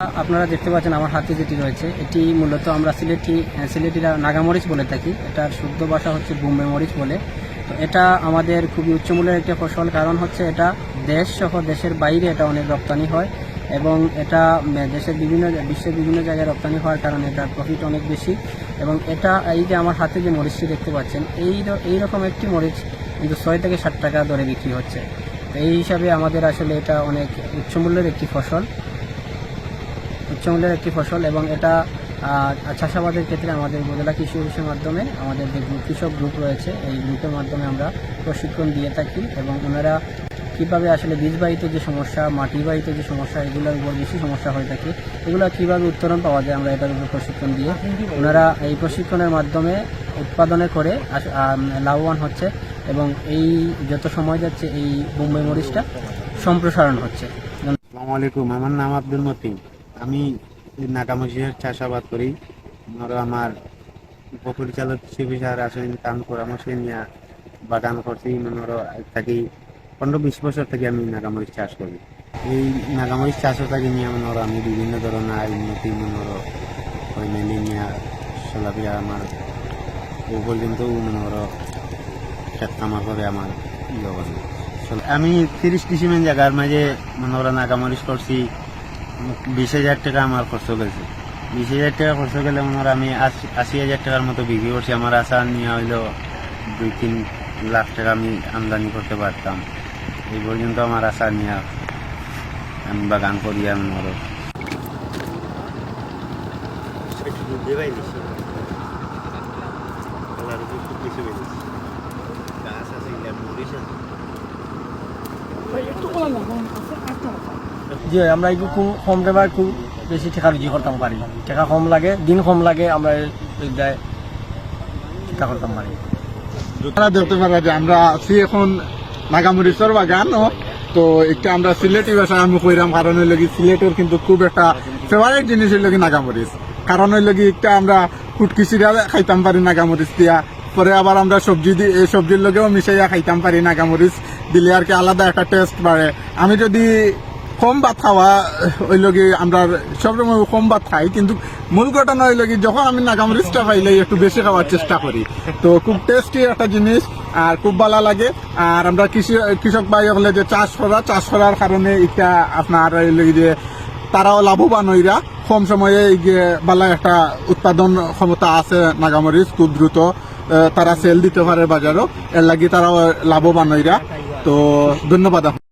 আপনারা দেখতে পাচ্ছেন আমার হাতে যেটি রয়েছে, এটি মূলত আমরা সিলেটি সিলেটিরা নাগামরিচ বলে থাকি। এটার শুদ্ধ ভাষা হচ্ছে বোম্বে মরিচ বলে। তো এটা আমাদের খুবই উচ্চমূল্যের একটি ফসল, কারণ হচ্ছে এটা দেশ সহ দেশের বাইরে এটা অনেক রপ্তানি হয় এবং এটা দেশের বিভিন্ন, বিশ্বের বিভিন্ন জায়গায় রপ্তানি হওয়ার কারণে এটার প্রফিট অনেক বেশি। এবং এটা, এই যে আমার হাতে যে মরিচটি দেখতে পাচ্ছেন, এই এই রকম একটি মরিচ কিন্তু ছয় থেকে ষাট টাকা দরে বিক্রি হচ্ছে। এই হিসাবে আমাদের আসলে এটা অনেক উচ্চমূল্যের একটি ফসল। উচ্চমূল্যের একটি ফসল এবং এটা চাষাবাদের ক্ষেত্রে আমাদের উপজেলা কৃষি অফিসের মাধ্যমে আমাদের যে কৃষক গ্রুপ রয়েছে, এই গ্রুপের মাধ্যমে আমরা প্রশিক্ষণ দিয়ে থাকি এবং ওনারা কীভাবে আসলে বীজবাহিত যে সমস্যা, মাটিবাহিত যে সমস্যা, এগুলোর উপর বেশি সমস্যা হয়ে থাকে, এগুলো কীভাবে উত্তরণ পাওয়া যায় আমরা এটার উপর প্রশিক্ষণ দিয়ে ওনারা এই প্রশিক্ষণের মাধ্যমে উৎপাদনে করে লাভবান হচ্ছে এবং এই যত সময় যাচ্ছে, এই বোম্বে মরিচটা সম্প্রসারণ হচ্ছে। আসসালামু আলাইকুম, আমার নাম আব্দুল মতিন। আমি নাগামসির চাষাবাদ করি। আর আমার উপপরিচালক হিসেবে আসেন কাম পরামর্শ নিয়ে বাগান করছি। মনোর থাকি পনেরো বিশ বছর থেকে আমি নাগামরিচ চাষ করি। এই নাগামরিচ চাষও থাকি নিয়ে মনোর আমি বিভিন্ন ধরনের আয় উন্নতি মনোর মেনে নিয়ে চলাফেরা আমার ও পর্যন্ত মনোর ক্ষেত কামার করে আমার ইয়ে আমি তিরিশ ডিসিমেন্ট জায়গার মাঝে মনে করেন নাগামরিচ করছি। বিশ হাজার টাকা আমার খরচ গেছে। বিশ হাজার টাকা খরচ গেলে মনে আমি আশি- আশি হাজার টাকার মতো বিক্রি করছি। আমার আশা নিয়ে হইল দুই তিন লাখ টাকা আমি আমদানি করতে পারতাম। এই পর্যন্ত আমার আশা নিয়ে আমি বাগান করি আমি মনে জি আমরা একটু কম টাকা খুব বেশি টাকা রুজি করতাম, পারি টাকা কম লাগে, দিন কম লাগে, আমরা টাকা করতাম, পারি আপনারা দেখতে পারা যে আমরা আছি এখন নাগামরিচর বাগান তো একটা আমরা সিলেটি ভাষায় আমি কইরাম, কারণ হইল কি সিলেটের কিন্তু খুব একটা ফেভারিট জিনিস হইল কি নাগামরিচ কারণ হইল কি একটা আমরা ফুটকিচিরা খাইতাম পারি নাগামরিচ দিয়া, পরে আবার আমরা সবজি এই সবজির লগেও মিশাইয়া খাইতাম পারি নাগামরিচ দিলে আর কি আলাদা একটা টেস্ট বাড়ে। আমি যদি কম ভাত খাওয়া হইল কি আমরা সবসময় কম ভাত খাই, কিন্তু মূল ঘটনা হইল কি যখন আমি নাগামরিচটা পাইলে একটু বেশি খাওয়ার চেষ্টা করি। তো খুব টেস্টি একটা জিনিস আর খুব ভালো লাগে। আর আমরা কৃষি, কৃষক ভাই হলে যে চাষ করা, চাষ করার কারণে এটা আপনার হইল কি যে তারাও লাভবান হইরা। কম সময়ে যে ভালো একটা উৎপাদন ক্ষমতা আছে নাগামরিচ খুব দ্রুত তারা সেল দিতে পারে বাজারও। এর লাগি তারাও লাভবান হইরা। তো ধন্যবাদ